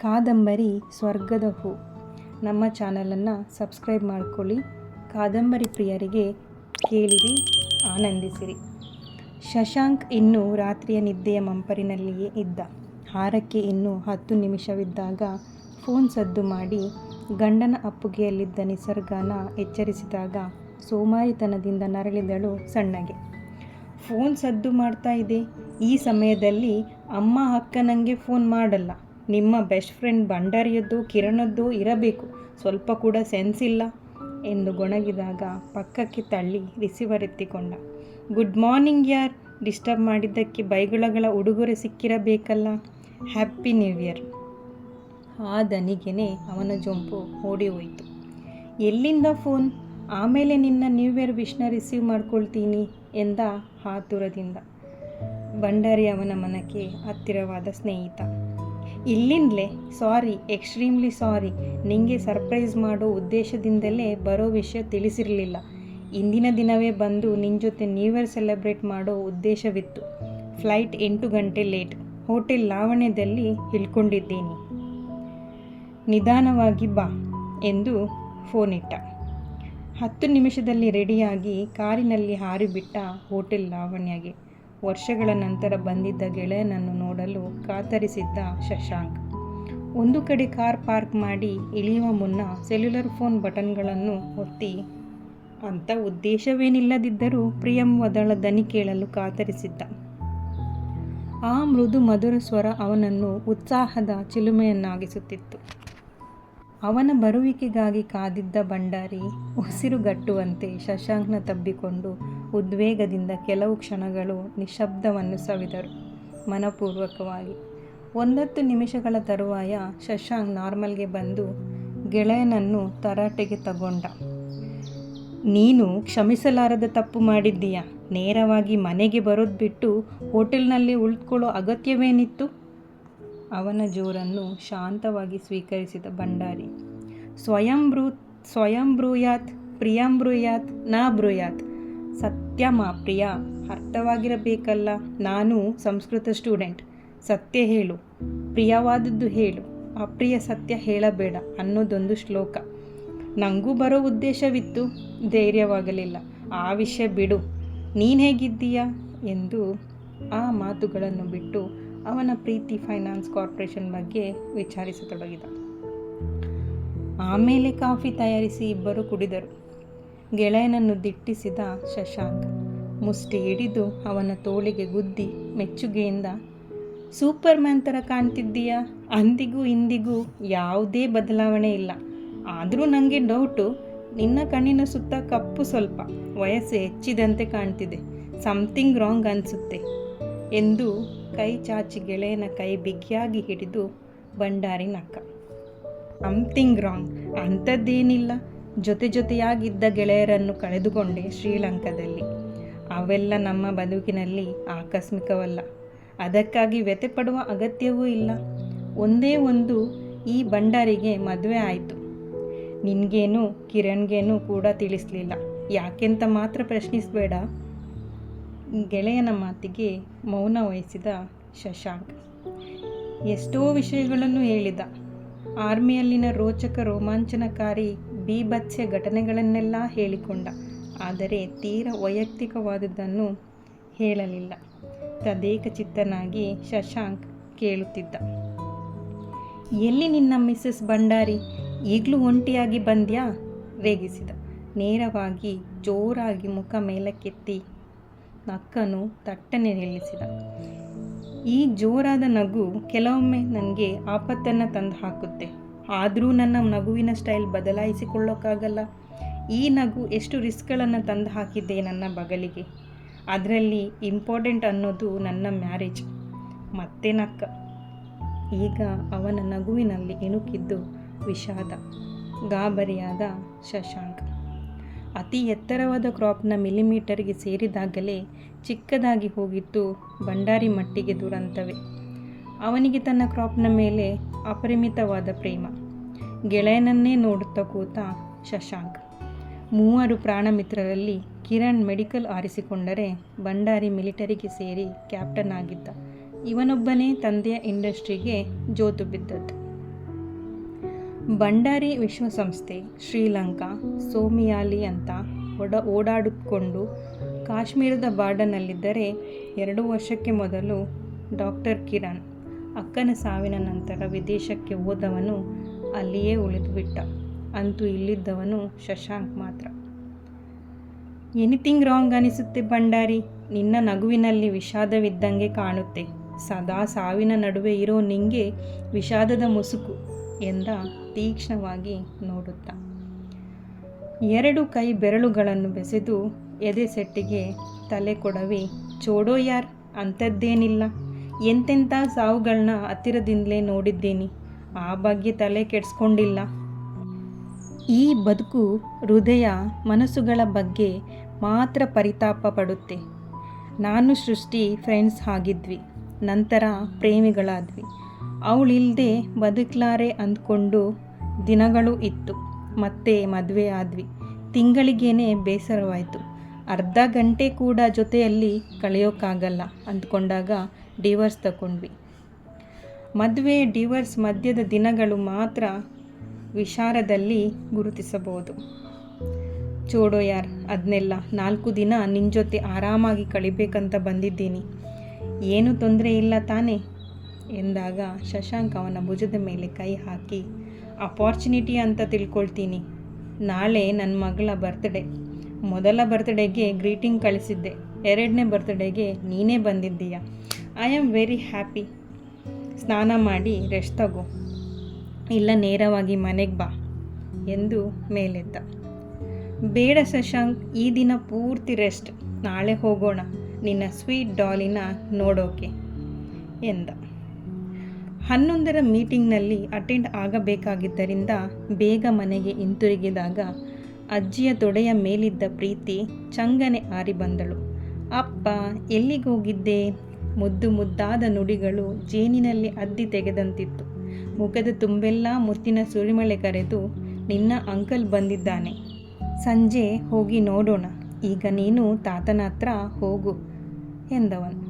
ಕಾದಂಬರಿ ಸ್ವರ್ಗದ ಹೂ. ನಮ್ಮ ಚಾನಲನ್ನು ಸಬ್ಸ್ಕ್ರೈಬ್ ಮಾಡ್ಕೊಳ್ಳಿ. ಕಾದಂಬರಿ ಪ್ರಿಯರಿಗೆ ಕೇಳಿರಿ, ಆನಂದಿಸಿರಿ. ಶಶಾಂಕ್ ಇನ್ನೂ ರಾತ್ರಿಯ ನಿದ್ದೆಯ ಮಂಪರಿನಲ್ಲಿಯೇ ಇದ್ದ. ಹಾರಕ್ಕೆ ಇನ್ನೂ ಹತ್ತು ನಿಮಿಷವಿದ್ದಾಗ ಫೋನ್ ಸದ್ದು ಮಾಡಿ ಗಂಡನ ಅಪ್ಪುಗೆಯಲ್ಲಿದ್ದ ನಿಸರ್ಗನ ಎಚ್ಚರಿಸಿದಾಗ ಸೋಮಾರಿತನದಿಂದ ನರಳಿದಳು ಸಣ್ಣಗೆ. ಫೋನ್ ಸದ್ದು ಮಾಡ್ತಾ ಇದೆ. ಈ ಸಮಯದಲ್ಲಿ ಅಮ್ಮ ಅಕ್ಕ ನನಗೆ ಫೋನ್ ಮಾಡಲ್ಲ. ನಿಮ್ಮ ಬೆಸ್ಟ್ ಫ್ರೆಂಡ್ ಭಂಡಾರಿಯದ್ದು ಕಿರಣದ್ದು ಇರಬೇಕು. ಸ್ವಲ್ಪ ಕೂಡ ಸೆನ್ಸ್ ಇಲ್ಲ ಎಂದು ಗೊಣಗಿದಾಗ ಪಕ್ಕಕ್ಕೆ ತಳ್ಳಿ ರಿಸೀವರ್ ಎತ್ತಿಕೊಂಡ. ಗುಡ್ ಮಾರ್ನಿಂಗ್ ಯಾರ್? ಡಿಸ್ಟರ್ಬ್ ಮಾಡಿದ್ದಕ್ಕೆ ಬೈಗುಳಗಳ ಉಡುಗೊರೆ ಸಿಕ್ಕಿರಬೇಕಲ್ಲ. ಹ್ಯಾಪಿ ನ್ಯೂ ಇಯರ್ ಆ ದನಿಗೆನೆ ಅವನ ಜೊಂಪು ಓಡಿ ಹೋಯಿತು ಎಲ್ಲಿಂದ ಫೋನ್ ಆಮೇಲೆ ನಿನ್ನ ನ್ಯೂ ಇಯರ್ ವಿಶ್ನ ರಿಸೀವ್ ಮಾಡ್ಕೊಳ್ತೀನಿ ಎಂದ ಆತುರದಿಂದ ಭಂಡಾರಿ ಅವನ ಮನಕ್ಕೆ ಹತ್ತಿರವಾದ ಸ್ನೇಹಿತ. ಇಲ್ಲಿಂದಲೇ, ಸಾರಿ, ಎಕ್ಸ್ಟ್ರೀಮ್ಲಿ ಸಾರಿ ನಿಮಗೆ ಸರ್ಪ್ರೈಸ್ ಮಾಡೋ ಉದ್ದೇಶದಿಂದಲೇ ಬರೋ ವಿಷಯ ತಿಳಿಸಿರಲಿಲ್ಲ. ಇಂದಿನ ದಿನವೇ ಬಂದು ನಿನ್ನ ಜೊತೆ ನ್ಯೂ ಇಯರ್ ಸೆಲೆಬ್ರೇಟ್ ಮಾಡೋ ಉದ್ದೇಶವಿತ್ತು. ಫ್ಲೈಟ್ ಎಂಟು ಗಂಟೆ ಲೇಟ್ ಹೋಟೆಲ್ ಲಾವಣ್ಯದಲ್ಲಿ ಇಳ್ಕೊಂಡಿದ್ದೀನಿ. ನಿಧಾನವಾಗಿ ಬಾ ಎಂದು ಫೋನ್ ಇಟ್ಟ. ಹತ್ತು ನಿಮಿಷದಲ್ಲಿ ರೆಡಿಯಾಗಿ ಕಾರಿನಲ್ಲಿ ಹಾರಿಬಿಟ್ಟ ಹೋಟೆಲ್ ಲಾವಣ್ಯಗೆ. ವರ್ಷಗಳ ನಂತರ ಬಂದಿದ್ದ ಗೆಳೆಯನನ್ನು ನೋಡಲು ಕಾತರಿಸಿದ್ದ ಶಶಾಂಕ್. ಒಂದು ಕಡೆ ಕಾರ್ ಪಾರ್ಕ್ ಮಾಡಿ ಇಳಿಯುವ ಮುನ್ನ ಸೆಲ್ಯುಲರ್ ಫೋನ್ ಬಟನ್ಗಳನ್ನು ಒತ್ತಿ, ಅಂತ ಉದ್ದೇಶವೇನಿಲ್ಲದಿದ್ದರೂ ಪ್ರಿಯಂ ಒದಳ ದನಿ ಕೇಳಲು ಕಾತರಿಸಿದ್ದ. ಆ ಮೃದು ಮಧುರ ಸ್ವರ ಅವನನ್ನು ಉತ್ಸಾಹದ ಚಿಲುಮೆಯನ್ನಾಗಿಸುತ್ತಿತ್ತು. ಅವನ ಬರುವಿಕೆಗಾಗಿ ಕಾದಿದ್ದ ಭಂಡಾರಿ ಉಸಿರುಗಟ್ಟುವಂತೆ ಶಶಾಂಕ್ನ ತಬ್ಬಿಕೊಂಡು ಉದ್ವೇಗದಿಂದ ಕೆಲವು ಕ್ಷಣಗಳು ನಿಶಬ್ದವನ್ನು ಸವಿದರು ಮನಪೂರ್ವಕವಾಗಿ. ಒಂದತ್ತು ನಿಮಿಷಗಳ ತರುವಾಯ ಶಶಾಂಕ್ ನಾರ್ಮಲ್ಗೆ ಬಂದು ಗೆಳೆಯನನ್ನು ತರಾಟೆಗೆ ತಗೊಂಡ. ನೀನು ಕ್ಷಮಿಸಲಾರದ ತಪ್ಪು ಮಾಡಿದ್ದೀಯಾ? ನೇರವಾಗಿ ಮನೆಗೆ ಬರೋದು ಬಿಟ್ಟು ಹೋಟೆಲ್ನಲ್ಲಿ ಉಳಿದುಕೊಳ್ಳೋ ಅಗತ್ಯವೇನಿತ್ತು? ಅವನ ಜೋರನ್ನು ಶಾಂತವಾಗಿ ಸ್ವೀಕರಿಸಿದ ಭಂಡಾರಿ. ಸ್ವಯಂ ಬ್ರೂ ಸ್ವಯಂ ಬ್ರೂಯಾತ್ ಪ್ರಿಯಂ ಬ್ರೂಯಾತ್ ನಾ ಬ್ರೂಯಾತ್ ಸತ್ಯ ಮಾ ಪ್ರಿಯ, ಅರ್ಥವಾಗಿರಬೇಕಲ್ಲ? ನಾನು ಸಂಸ್ಕೃತ ಸ್ಟೂಡೆಂಟ್. ಸತ್ಯ ಹೇಳು. ಪ್ರಿಯವಾದದ್ದು ಹೇಳು. ಅಪ್ರಿಯ ಸತ್ಯ ಹೇಳಬೇಡ ಅನ್ನೋದೊಂದು ಶ್ಲೋಕ. ನನಗೂ ಬರೋ ಉದ್ದೇಶವಿತ್ತು. ಧೈರ್ಯವಾಗಲಿಲ್ಲ. ಆ ವಿಷಯ ಬಿಡು. ನೀನು ಹೇಗಿದ್ದೀಯಾ? ಎಂದು ಆ ಮಾತುಗಳನ್ನು ಬಿಟ್ಟು ಅವನ ಪ್ರೀತಿ ಫೈನಾನ್ಸ್ ಕಾರ್ಪೊರೇಷನ್ ಬಗ್ಗೆ ವಿಚಾರಿಸತೊಡಗಿದ. ಆಮೇಲೆ ಕಾಫಿ ತಯಾರಿಸಿ ಇಬ್ಬರು ಕುಡಿದರು. ಗೆಳೆಯನನ್ನು ದಿಟ್ಟಿಸಿದ ಶಶಾಂಕ್ ಮುಷ್ಟಿ ಹಿಡಿದು ಅವನ ತೋಳಿಗೆ ಗುದ್ದಿ ಮೆಚ್ಚುಗೆಯಿಂದ ಸೂಪರ್ ಮ್ಯಾನ್ ಥರ ಕಾಣ್ತಿದ್ದೀಯಾ? ಅಂದಿಗೂ ಇಂದಿಗೂ ಯಾವುದೇ ಬದಲಾವಣೆ ಇಲ್ಲ. ಆದರೂ ನನಗೆ ಡೌಟು. ನಿನ್ನ ಕಣ್ಣಿನ ಸುತ್ತ ಕಪ್ಪು ಸ್ವಲ್ಪ. ವಯಸ್ಸು ಹೆಚ್ಚಿದಂತೆ ಕಾಣ್ತಿದೆ. ಸಮಥಿಂಗ್ ರಾಂಗ್ ಅನಿಸುತ್ತೆ ಎಂದು ಕೈ ಚಾಚಿ ಗೆಳೆಯನ ಕೈ ಬಿಗಿಯಾಗಿ ಹಿಡಿದು ಭಂಡಾರಿನ ಅಕ್ಕ. ಸಮಥಿಂಗ್ ರಾಂಗ್ ಅಂಥದ್ದೇನಿಲ್ಲ. ಜೊತೆ ಜೊತೆಯಾಗಿದ್ದ ಗೆಳೆಯರನ್ನು ಕಳೆದುಕೊಂಡೆ ಶ್ರೀಲಂಕಾದಲ್ಲಿ. ಅವೆಲ್ಲ ನಮ್ಮ ಬದುಕಿನಲ್ಲಿ ಆಕಸ್ಮಿಕವಲ್ಲ. ಅದಕ್ಕಾಗಿ ವ್ಯತೆ ಪಡುವ ಅಗತ್ಯವೂ ಇಲ್ಲ. ಒಂದೇ ಒಂದು ಈ ಭಂಡಾರಿಗೆ ಮದುವೆ ಆಯಿತು. ನಿನಗೇನು ಕಿರಣ್ಗೇನು ಕೂಡ ತಿಳಿಸಲಿಲ್ಲ. ಯಾಕೆಂತ ಮಾತ್ರ ಪ್ರಶ್ನಿಸಬೇಡ. ಗೆಳೆಯನ ಮಾತಿಗೆ ಮೌನ ವಹಿಸಿದ ಶಶಾಂಕ್. ಎಷ್ಟೋ ವಿಷಯಗಳನ್ನು ಹೇಳಿದ. ಆರ್ಮಿಯಲ್ಲಿನ ರೋಚಕ ರೋಮಾಂಚನಕಾರಿ ಬೀಭತ್ಸ್ಯ ಘಟನೆಗಳನ್ನೆಲ್ಲ ಹೇಳಿಕೊಂಡ. ಆದರೆ ತೀರ ವೈಯಕ್ತಿಕವಾದದ್ದನ್ನು ಹೇಳಲಿಲ್ಲ. ತದೇಕ ಚಿತ್ತನಾಗಿ ಶಶಾಂಕ್ ಕೇಳುತ್ತಿದ್ದ. ಎಲ್ಲಿ ನಿನ್ನ ಮಿಸ್ಸಸ್ ಭಂಡಾರಿ? ಈಗಲೂ ಒಂಟಿಯಾಗಿ ಬಂದ್ಯಾ? ರೇಗಿಸಿದ. ನೇರವಾಗಿ ಜೋರಾಗಿ ಮುಖ ಮೇಲಕ್ಕೆತ್ತಿ ನಕ್ಕನು ತಟ್ಟನೆ ನಿಲ್ಲಿಸಿದ. ಈ ಜೋರಾದ ನಗು ಕೆಲವೊಮ್ಮೆ ನನಗೆ ಆಪತ್ತನ್ನು ತಂದು ಹಾಕುತ್ತೆ. ಆದರೂ ನನ್ನ ನಗುವಿನ ಸ್ಟೈಲ್ ಬದಲಾಯಿಸಿಕೊಳ್ಳೋಕ್ಕಾಗಲ್ಲ. ಈ ನಗು ಎಷ್ಟು ರಿಸ್ಕ್ಗಳನ್ನು ತಂದು ಹಾಕಿದ್ದೆ ನನ್ನ ಬಗಲಿಗೆ. ಅದರಲ್ಲಿ ಇಂಪಾರ್ಟೆಂಟ್ ಅನ್ನೋದು ನನ್ನ ಮ್ಯಾರೇಜ್. ಮತ್ತೆ ನಕ್ಕ. ಈಗ ಅವನ ನಗುವಿನಲ್ಲಿ ಇಣುಕಿದ್ದು ವಿಷಾದ. ಗಾಬರಿಯಾದ ಶಶಾಂಕ್. ಅತಿ ಎತ್ತರವಾದ ಕ್ರಾಪ್ನ ಮಿಲಿಮೀಟರ್ಗೆ ಸೇರಿದಾಗಲೇ ಚಿಕ್ಕದಾಗಿ ಹೋಗಿದ್ದು ಭಂಡಾರಿ ಮಟ್ಟಿಗೆ ದುರಂತವೇ. ಅವನಿಗೆ ತನ್ನ ಕ್ರಾಪ್ನ ಮೇಲೆ ಅಪರಿಮಿತವಾದ ಪ್ರೇಮ. ಗೆಳೆಯನನ್ನೇ ನೋಡುತ್ತಾ ಕೂತ ಶಶಾಂಕ್. ಮೂವರು ಪ್ರಾಣಮಿತ್ರರಲ್ಲಿ ಕಿರಣ್ ಮೆಡಿಕಲ್ ಆರಿಸಿಕೊಂಡರೆ ಭಂಡಾರಿ ಮಿಲಿಟರಿಗೆ ಸೇರಿ ಕ್ಯಾಪ್ಟನ್ ಆಗಿದ್ದ. ಇವನೊಬ್ಬನೇ ತಂದೆಯ ಇಂಡಸ್ಟ್ರಿಗೆ ಜೋತು ಬಿದ್ದದ್ದು. ಭಂಡಾರಿ ವಿಶ್ವಸಂಸ್ಥೆ, ಶ್ರೀಲಂಕಾ, ಸೋಮಿಯಾಲಿ ಅಂತ ಒಡ, ಓಡಾಡಿಕೊಂಡು ಕಾಶ್ಮೀರದ ಬಾರ್ಡನಲ್ಲಿದ್ದರೆ ಎರಡು ವರ್ಷಕ್ಕೆ ಮೊದಲು ಡಾಕ್ಟರ್ ಕಿರಣ್ ಅಕ್ಕನ ಸಾವಿನ ನಂತರ ವಿದೇಶಕ್ಕೆ ಹೋದವನು ಅಲ್ಲಿಯೇ ಉಳಿದುಬಿಟ್ಟ. ಅಂತೂ ಇಲ್ಲಿದ್ದವನು ಶಶಾಂಕ್ ಮಾತ್ರ. ಎನಿಥಿಂಗ್ ರಾಂಗ್ ಅನಿಸುತ್ತೆ ಭಂಡಾರಿ, ನಿನ್ನ ನಗುವಿನಲ್ಲಿ ವಿಷಾದವಿದ್ದಂಗೆ ಕಾಣುತ್ತೆ. ಸದಾ ಸಾವಿನ ನಡುವೆ ಇರೋ ನಿಂಗೆ ವಿಷಾದದ ಮುಸುಕು. ಎಂದ ತೀಕ್ಷ್ಣವಾಗಿ ನೋಡುತ್ತಾ. ಎರಡು ಕೈ ಬೆರಳುಗಳನ್ನು ಬೆಸೆದು ಎದೆ ಸೆಟ್ಟಿಗೆ ತಲೆ ಕೊಡವಿ, ಚೋಡೋ ಯಾರ್, ಅಂಥದ್ದೇನಿಲ್ಲ. ಎಂತೆಂಥ ಸಾವುಗಳನ್ನ ಹತ್ತಿರದಿಂದಲೇ ನೋಡಿದ್ದೀನಿ. ಆ ಬಗ್ಗೆ ತಲೆ ಕೆಡಿಸ್ಕೊಂಡಿಲ್ಲ. ಈ ಬದುಕು ಹೃದಯ ಮನಸ್ಸುಗಳ ಬಗ್ಗೆ ಮಾತ್ರ ಪರಿತಾಪ ಪಡುತ್ತೆ. ನಾನು ಸೃಷ್ಟಿ ಫ್ರೆಂಡ್ಸ್ ಆಗಿದ್ವಿ. ನಂತರ ಪ್ರೇಮಿಗಳಾದ್ವಿ. ಅವಳಿಲ್ಲದೆ ಬದುಕಲಾರೆ ಅಂದ್ಕೊಂಡು ದಿನಗಳು ಇತ್ತು. ಮತ್ತೆ ಮದುವೆ ಆದ್ವಿ. ತಿಂಗಳಿಗೇನೆ ಬೇಸರವಾಯಿತು. ಅರ್ಧ ಗಂಟೆ ಕೂಡ ಜೊತೆಯಲ್ಲಿ ಕಳೆಯೋಕ್ಕಾಗಲ್ಲ ಅಂದ್ಕೊಂಡಾಗ ಡಿವರ್ಸ್ ತಗೊಂಡ್ವಿ ಮದುವೆ, ಡಿವರ್ಸ್ ಮಧ್ಯದ ದಿನಗಳು ಮಾತ್ರ ವಿಚಾರದಲ್ಲಿ ಗುರುತಿಸಬಹುದು. ಚೋಡೋ ಯಾರ್ ಅದನ್ನೆಲ್ಲ ನಾಲ್ಕು ದಿನ ನಿನ್ನ ಜೊತೆ ಆರಾಮಾಗಿ ಕಳಿಬೇಕಂತ ಬಂದಿದ್ದೀನಿ. ಏನು ತೊಂದರೆ ಇಲ್ಲ ತಾನೇ? ಎಂದಾಗ ಶಶಾಂಕ್ ಅವನ ಭುಜದ ಮೇಲೆ ಕೈ ಹಾಕಿ ಅಪಾರ್ಚುನಿಟಿ ಅಂತ ತಿಳ್ಕೊಳ್ತೀನಿ. ನಾಳೆ ನನ್ನ ಮಗಳ ಬರ್ತ್ಡೇ ಮೊದಲ ಬರ್ತ್ಡೇಗೆ ಗ್ರೀಟಿಂಗ್ ಕಳಿಸಿದ್ದೆ. ಎರಡನೇ ಬರ್ತ್ಡೇಗೆ ನೀನೇ ಬಂದಿದ್ದೀಯ? ಐ ಆಮ್ ವೆರಿ ಹ್ಯಾಪಿ ಸ್ನಾನ ಮಾಡಿ ರೆಸ್ಟ್ ತಗೋ. ಇಲ್ಲ, ನೇರವಾಗಿ ಮನೆಗೆ ಬಾ ಎಂದು ಮೇಲೆದ್ದ. ಬೇಡ ಶಶಾಂಕ್, ಈ ದಿನ ಪೂರ್ತಿ ರೆಸ್ಟ್ ನಾಳೆ ಹೋಗೋಣ. ನಿನ್ನ ಸ್ವೀಟ್ ಡಾಲಿನ ನೋಡೋಕೆ ಎಂದ. ಹನ್ನೊಂದರ ಮೀಟಿಂಗ್ನಲ್ಲಿ ಅಟೆಂಡ್ ಆಗಬೇಕಾಗಿದ್ದರಿಂದ ಬೇಗ ಮನೆಗೆ ಹಿಂತಿರುಗಿದಾಗ ಅಜ್ಜಿಯ ತೊಡೆಯ ಮೇಲಿದ್ದ ಪ್ರೀತಿ ಚಂಗನೆ ಆರಿ ಬಂದಳು. ಅಪ್ಪ ಎಲ್ಲಿಗೋಗಿದ್ದೆ ಮುದ್ದು ಮುದ್ದಾದ ನುಡಿಗಳು ಜೇನಿನಲ್ಲಿ ಅದ್ದಿ ತೆಗೆದಂತಿತ್ತು. ಮುಖದ ತುಂಬೆಲ್ಲ ಮುತ್ತಿನ ಸುರಿಮಳೆ ಕರೆದು ನಿನ್ನ ಅಂಕಲ್ ಬಂದಿದ್ದಾನೆ. ಸಂಜೆ ಹೋಗಿ ನೋಡೋಣ. ಈಗ ನೀನು ತಾತನ ಹತ್ರ ಹೋಗು ಎಂದವನು.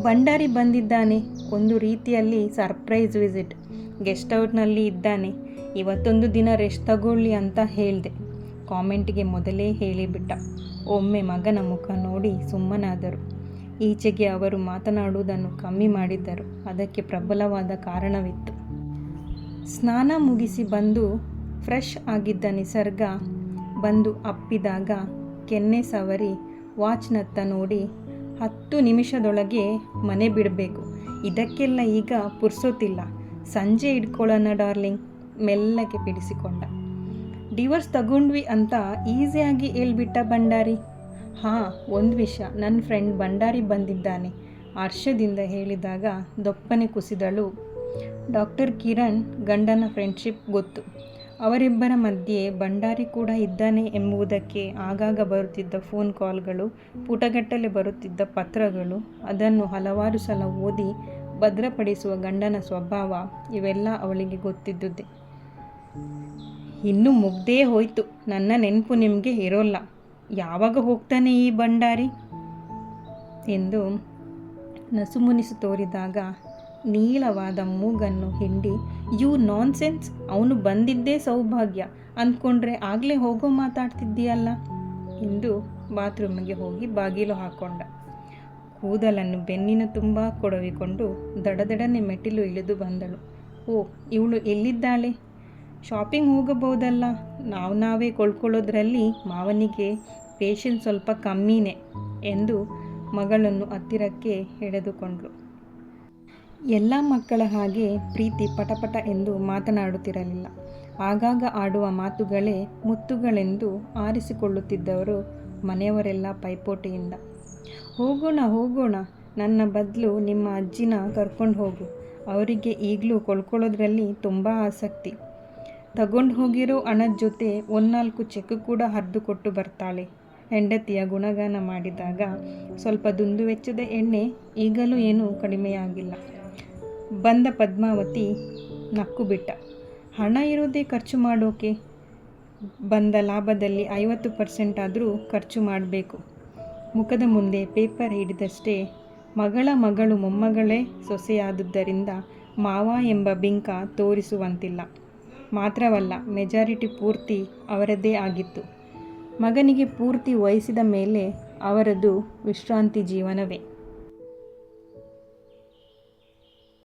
ಭಂಡಾರಿ ಬಂದಿದ್ದಾನೆ. ಒಂದು ರೀತಿಯಲ್ಲಿ ಸರ್ಪ್ರೈಸ್ ವಿಸಿಟ್. ಗೆಸ್ಟ್ ಔಟ್ನಲ್ಲಿ ಇದ್ದಾನೆ. ಇವತ್ತೊಂದು ದಿನ ರೆಸ್ಟ್ ತಗೊಳ್ಳಿ ಅಂತ ಹೇಳಿದೆ. ಕಾಮೆಂಟ್ಗೆ ಮೊದಲೇ ಹೇಳಿಬಿಟ್ಟ. ಒಮ್ಮೆ ಮಗನ ಮುಖ ನೋಡಿ ಸುಮ್ಮನಾದರು. ಈಚೆಗೆ ಅವರು ಮಾತನಾಡುವುದನ್ನು ಕಮ್ಮಿ ಮಾಡಿದ್ದರು. ಅದಕ್ಕೆ ಪ್ರಬಲವಾದ ಕಾರಣವಿತ್ತು. ಸ್ನಾನ ಮುಗಿಸಿ ಬಂದು ಫ್ರೆಶ್ ಆಗಿದ್ದ ನಿಸರ್ಗ ಬಂದು ಅಪ್ಪಿದಾಗ ಕೆನ್ನೆ ಸವರಿ ವಾಚ್ನತ್ತ ನೋಡಿ ಹತ್ತು ನಿಮಿಷದೊಳಗೆ ಮನೆ ಬಿಡಬೇಕು. ಇದಕ್ಕೆಲ್ಲ ಈಗ ಪುರ್ಸೋತಿಲ್ಲ ಸಂಜೆ ಇಟ್ಕೊಳ್ಳೋಣ ಡಾರ್ಲಿಂಗ್. ಮೆಲ್ಲಗೆ ಬಿಡಿಸಿಕೊಂಡ. ಡಿವೋರ್ಸ್ ತಗೊಂಡ್ವಿ ಅಂತ ಈಸಿಯಾಗಿ ಹೇಳ್ಬಿಟ್ಟ ಭಂಡಾರಿ. ಹಾಂ, ಒಂದು ವಿಷಯ ನನ್ನ ಫ್ರೆಂಡ್ ಭಂಡಾರಿ ಬಂದಿದ್ದಾನೆ. ಹರ್ಷದಿಂದ ಹೇಳಿದಾಗ ದೊಪ್ಪನೆ ಕುಸಿದಳು. ಡಾಕ್ಟರ್ ಕಿರಣ್ ಗಂಡನ ಫ್ರೆಂಡ್ಶಿಪ್ ಗೊತ್ತು. ಅವರಿಬ್ಬರ ಮಧ್ಯೆ ಭಂಡಾರಿ ಕೂಡ ಇದ್ದಾನೆ ಎಂಬುದಕ್ಕೆ ಆಗಾಗ ಬರುತ್ತಿದ್ದ ಫೋನ್ ಕಾಲ್ಗಳು, ಪುಟಗಟ್ಟಲೆ ಬರುತ್ತಿದ್ದ ಪತ್ರಗಳು, ಅದನ್ನು ಹಲವಾರು ಸಲ ಓದಿ ಭದ್ರಪಡಿಸುವ ಗಂಡನ ಸ್ವಭಾವ ಇವೆಲ್ಲ ಅವಳಿಗೆ ಗೊತ್ತಿದ್ದುದೇ. ಇನ್ನು ಮುಗ್ದೇ ಹೋಯ್ತು. ನನ್ನ ನೆನಪು ನಿಮಗೆ ಇರೋಲ್ಲ. ಯಾವಾಗ ಹೋಗ್ತಾನೆ ಈ ಭಂಡಾರಿ? ಎಂದು ನಸುಮುನಿಸು ತೋರಿದಾಗ ನೀಳವಾದ ಮೂಗನ್ನು ಹಿಂಡಿ, ಯು ನಾನ್ ಸೆನ್ಸ್ ಅವನು ಬಂದಿದ್ದೇ ಸೌಭಾಗ್ಯ. ಅಂದ್ಕೊಂಡ್ರೆ ಆಗಲೇ ಹೋಗೋ ಮಾತಾಡ್ತಿದ್ದೀಯಲ್ಲ? ಎಂದು ಬಾತ್ರೂಮಿಗೆ ಹೋಗಿ ಬಾಗಿಲು ಹಾಕೊಂಡ. ಕೂದಲನ್ನು ಬೆನ್ನಿನ ತುಂಬ ಕೊಡವಿಕೊಂಡು ದಡದಡನೆ ಮೆಟ್ಟಿಲು ಇಳಿದು ಬಂದಳು. ಓ, ಇವಳು ಎಲ್ಲಿದ್ದಾಳೆ? ಶಾಪಿಂಗ್ ಹೋಗಬಹುದಲ್ಲ? ನಾವು ನಾವೇ ಕೊಳ್ಕೊಳ್ಳೋದ್ರಲ್ಲಿ ಮಾವನಿಗೆ ಪೇಷನ್ ಸ್ವಲ್ಪ ಕಮ್ಮಿನೇ ಎಂದು ಮಗಳನ್ನು ಹತ್ತಿರಕ್ಕೆ ಎಳೆದುಕೊಂಡ್ಳು. ಎಲ್ಲ ಮಕ್ಕಳ ಹಾಗೆ ಪ್ರೀತಿ ಪಟಪಟ ಎಂದು ಮಾತನಾಡುತ್ತಿರಲಿಲ್ಲ. ಆಗಾಗ ಆಡುವ ಮಾತುಗಳೇ ಮುತ್ತುಗಳೆಂದು ಆರಿಸಿಕೊಳ್ಳುತ್ತಿದ್ದವರು ಮನೆಯವರೆಲ್ಲ ಪೈಪೋಟಿಯಿಂದ. ಹೋಗೋಣ ಹೋಗೋಣ, ನನ್ನ ಬದಲು ನಿಮ್ಮ ಅಜ್ಜಿನ ಕರ್ಕೊಂಡು ಹೋಗು. ಅವರಿಗೆ ಈಗಲೂ ಕೊಳ್ಕೊಳ್ಳೋದ್ರಲ್ಲಿ ತುಂಬ ಆಸಕ್ತಿ. ತಗೊಂಡು ಹೋಗಿರೋ ಹಣದ ಜೊತೆ ಒಂದ್ನಾಲ್ಕು ಚೆಕ್ ಕೂಡ ಹರಿದು ಕೊಟ್ಟು ಬರ್ತಾಳೆ. ಹೆಂಡತಿಯ ಗುಣಗಾನ ಮಾಡಿದಾಗ ಸ್ವಲ್ಪ ದುಂದುವೆಚ್ಚದ ಎಣ್ಣೆ ಈಗಲೂ ಏನೂ ಕಡಿಮೆಯಾಗಿಲ್ಲ. ಬಂದ ಪದ್ಮಾವತಿ ನಕ್ಕು ಬಿಟ್ಟ ಹಣ ಇರೋದೇ ಖರ್ಚು ಮಾಡೋಕೆ? ಬಂದ ಲಾಭದಲ್ಲಿ ಐವತ್ತು ಪರ್ಸೆಂಟ್ ಆದರೂ ಖರ್ಚು ಮಾಡಬೇಕು. ಮುಖದ ಮುಂದೆ ಪೇಪರ್ ಹಿಡಿದಷ್ಟೇ ಮಗಳ ಮಗಳು ಮೊಮ್ಮಗಳೇ ಸೊಸೆಯಾದುದರಿಂದ ಮಾವ ಎಂಬ ಬಿಂಕ ತೋರಿಸುವಂತಿಲ್ಲ. ಮಾತ್ರವಲ್ಲ, ಮೆಜಾರಿಟಿ ಪೂರ್ತಿ ಅವರದ್ದೇ ಆಗಿತ್ತು. ಮಗನಿಗೆ ಪೂರ್ತಿ ವಹಿಸಿದ ಮೇಲೆ ಅವರದು ವಿಶ್ರಾಂತಿ ಜೀವನವೇ.